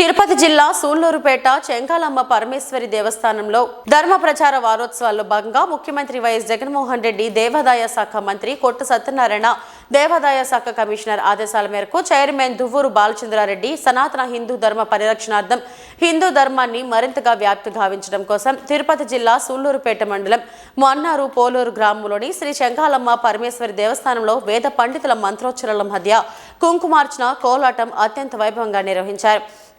తిరుపతి జిల్లా సూళ్ళూరుపేట చెంగాలమ్మ పరమేశ్వరి దేవస్థానంలో ధర్మ ప్రచార వారోత్సవాల్లో భాగంగా ముఖ్యమంత్రి వైఎస్ జగన్మోహన్ రెడ్డి దేవాదాయ శాఖ మంత్రి కొట్టు సత్యనారాయణ దేవాదాయ శాఖ కమిషనర్ ఆదేశాల మేరకు చైర్మన్ దువ్వూరు బాలచంద్రారెడ్డి సనాతన హిందూ ధర్మ పరిరక్షణార్థం హిందూ ధర్మాన్ని మరింతగా వ్యాప్తి గావించడం కోసం తిరుపతి జిల్లా సూళ్ళూరుపేట మండలం మొన్నారు పోలూరు గ్రామంలోని శ్రీ చెంగాలమ్మ పరమేశ్వరి దేవస్థానంలో వేద పండితుల మంత్రోచ్చరణల మధ్య కుంకుమార్చన కోలాటం అత్యంత వైభవంగా నిర్వహించారు.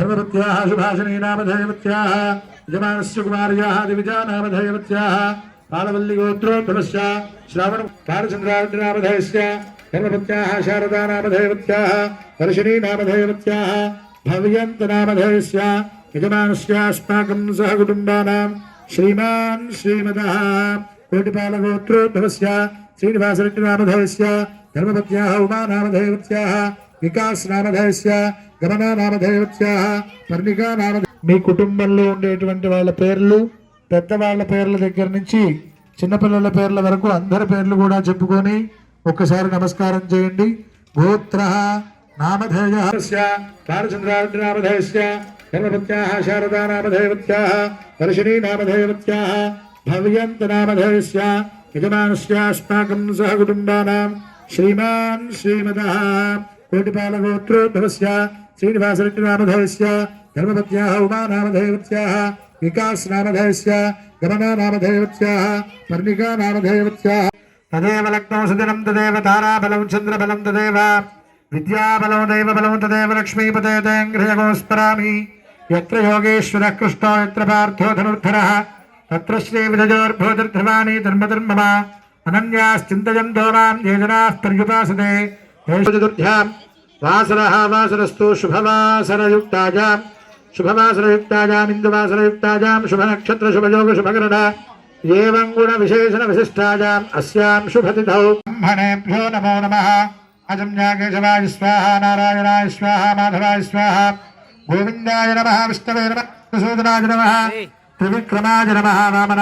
इमं यज्ञमश्विना भद्रः देवाः पान्तु यजमानं यद्धातु सुवर्णदिव्यमन्त्रपुष्पं समर्पयामि तस्य सजीवजनामधेयस्य धर्मपत्याः सुभाषिणीनामधेयवत्याः यजमानस्य कुमार्याः दिविजानामधेयवत्याः पालवल्लिगोत्रोद्भवस्य श्रावण बालचन्द्रावधिनामधेयस्य धर्मपत्याः शारदानामधेयवत्याः वर्षिणीनामधेयवत्याः भव्यन्तनामधेयस्य यजमानस्यास्माकं सह कुटुम्बानां श्रीमान् श्रीमदः कोटिपालगोत्रोद्भवस्य श्रीनिवासरेड्डिनामधेयस्य धर्मपत्याः उमानामधेयवत्याः వికాస్ గమన నామధేయవత్యాహ పర్ణికా నామ మీ కుటుంబంలో ఉండేటువంటి వాళ్ళ పేర్లు పెద్దవాళ్ళ పేర్ల దగ్గర నుంచి చిన్నపిల్లల పేర్ల వరకు అందరి పేర్లు కూడా చెప్పుకొని ఒక్కసారి నమస్కారం చేయండి. గోత్ర నామధేయ. బాలచంద్రాద్రినామధేయస్య ధర్మపత్యాः శారదా నామధేయవత్యాः వర్షిణీ నామధేయవత్యాः భవ్యంత నామధేయస్య యజమానస్యాస్మాకం సహ కుటుంబానాం. శ్రీమాన్ శ్రీమదः. కోటిపాలగోత్రోద్భవస్య శ్రీనివాసరెడ్డినామధేయస్య ధర్మపత్యాः ఉమానామధేయవత్యాः వికాస్ నామధేయస్య గమన నామధేయవత్యాः పర్ణికా నామధేయవత్యాः తదేవ లగ్నో సుదినం తదేవ తారాబలం చంద్రబలం తదేవ విద్యాబలం దైవబలం తదేవ లక్ష్మీపతేంఘ్రయగోస్మరామి యత్ర యోగేశ్వర కృష్ణో యత్ర పార్థో ధనుర్ధర తత్ర శ్రీవిజయోర్భోదర్ధవాని ధర్మధర్మమ అనన్యాశ్చింతయంతో మాం యోజనా పర్యుపాసతే చతుర్థ్యాం వాసరः వాసరస్తు శుభవాసరయుక్తాజాం శుభవాసరయుక్తాజాం ఇందువాసరయుక్తాజాం శుభనక్షత్ర శుభయోగ శుభకరణ ఏవం గుణ విశేషణ విశిష్టాజాం అస్యాం శుభతిథౌ బ్రహ్మణేభ్యో నమో నమః అజమ్యాకేశవాయ స్వాహ నారాయణాయ స్వాహ మాధవాయ స్వాహ గోవిందాయ నమః విష్ణవే నమః సూదనాయ నమః త్రివిక్రమాయ నమః వామన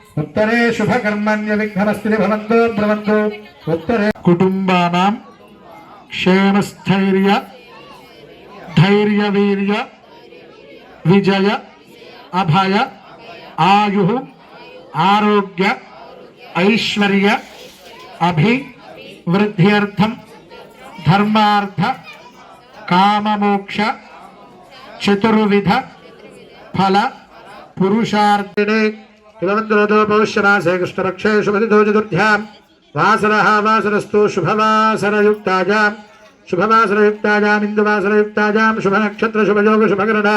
उत्तरे शुभ कर्मण्य शुभकर्मण्यविघ्नमस्ति भवन्तो ब्रवन्तो। उत्तरे कुटुम्बानां धैर्य वीर्य विजय, अभय, आयुः, आरोग्य, ऐश्वर्य अभि वृद्ध्यर्थं धर्मार्थ, काममोक्ष, चतुर्विध, फल, पुरुषार्थिने ఫల పురుషార్థినే తిలవంతులతో పౌష్యమాసే కృష్ణపక్షే వాసరస్తు శుభవాసరయుక్తాజాం శుభవాసరయుక్తాజాం ఇందువాసరయుక్తాజాం శుభనక్షత్ర శుభయోగ శుభకరణ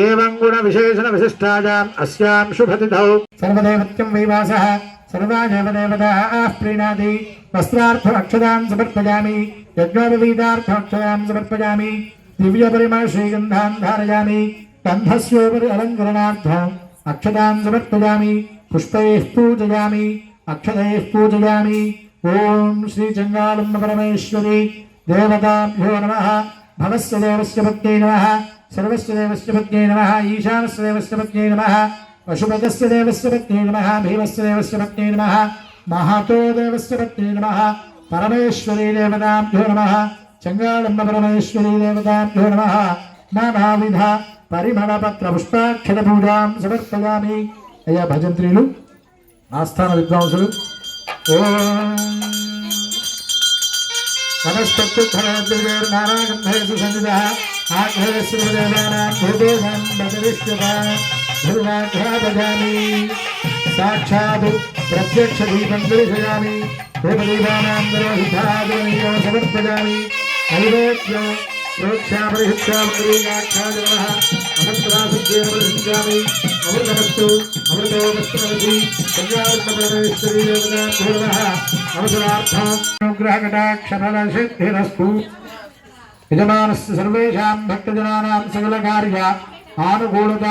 ఏవం గుణ విశేషణ విశిష్టాజాం అస్యాం శుభతిథౌ. సర్వదేవత్యం వైవాసः సర్వా దేవదేవతాः ప్రీణాది వస్త్రార్థమక్షదాం సమర్పయామి యజ్ఞోపవీతార్థమక్షదాం సమర్పయామి దివ్యపరిమళ శ్రీగంధాన్ ధారయామి గంధస్యోపరి అలంకరణార్థం. అక్షదాం సమర్పయామి పుష్పైః పూజయామి అక్షతైః పూజయామి. ఓం శ్రీ చంగాళమ్మ పరమేశ్వరి దేవతాభ్యో నమ. భవస్య దేవస్య పత్న్యై నమ. సర్వస్య దేవస్య పత్న్యై నమ. ఈశానస్య దేవస్య పత్న్యై నమ. పశుపతస్య దేవస్య పత్న్యై నమః. భీమస్య దేవస్య పత్న్యై నమః. మహతో దేవస్య పత్న్యై నమః. పరమేశ్వరీ దేవతాభ్యో నమ. చంగాళమ్మ పరమేశ్వరీ దేవతాభ్యో నమ. నానావిధ పరిమళపత్ర పుష్పాక్షర పూజాం సమర్పయామి అయ్యా భజంత్రీలు ఆస్థాన విద్వాంసులు నమస్తత్తుర్నారాగంధేషు సంజిత ఆగ్రహస్వదేవానాం భూదేవం బదరిష్యత ధృవాఘ్రా భజామి సాక్షాత్ ప్రత్యక్ష దీపం దర్శయామి దేవదీవానాం సమర్పయామి ఐవేద్య ప్రతిష్టామి అమృతమస్తు అమృతోమస్తు అవసరార్థాగ్రహకటాక్షరసిద్ధిరస్తు యజమానస్ సర్వేషాం భక్తజనానాం సకల కార్య ఆనుకూలత